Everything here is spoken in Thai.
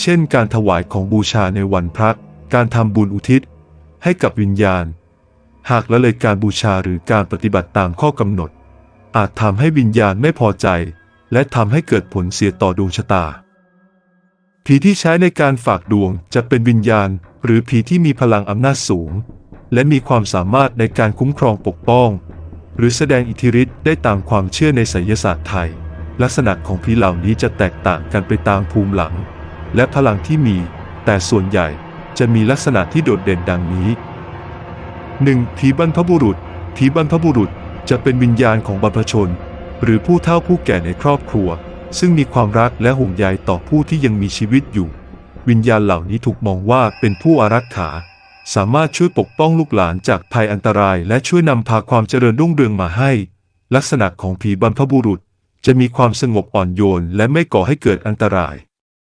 เช่นการถวายของบูชาในวันพระ การทำบุญอุทิศ ให้กับวิญญาณ หากละเลยการบูชาหรือการปฏิบัติตามข้อกำหนด อาจทำให้วิญญาณไม่พอใจ และทำให้เกิดผลเสียต่อดวงชะตา ผีที่ใช้ในการฝากดวงจะเป็นวิญญาณ หรือผีที่มีพลังอำนาจสูง และมีความสามารถในการคุ้มครองปกป้อง หรือแสดงอิทธิฤทธิ์ได้ตามความเชื่อในไสยศาสตร์ไทย ลักษณะของผีเหล่านี้จะแตกต่างกันไปตามภูมิหลัง และพลังที่มี แต่ส่วนใหญ่จะมีลักษณะที่โดดเด่นดังนี้ 1. ผีบรรพบุรุษ ผีบรรพบุรุษจะเป็นวิญญาณของบรรพชน หรือผู้เฒ่าผู้แก่ในครอบครัว ซึ่งมีความรักและห่วงใยต่อผู้ที่ยังมีชีวิตอยู่ วิญญาณเหล่านี้ถูกมองว่าเป็นผู้อารักขา สามารถช่วยปกป้องลูกหลานจากภัยอันตราย และช่วยนำพาความเจริญรุ่งเรืองมาให้ ลักษณะของผีบรรพบุรุษ จะมีความสงบอ่อนโยน และไม่ก่อให้เกิดอันตราย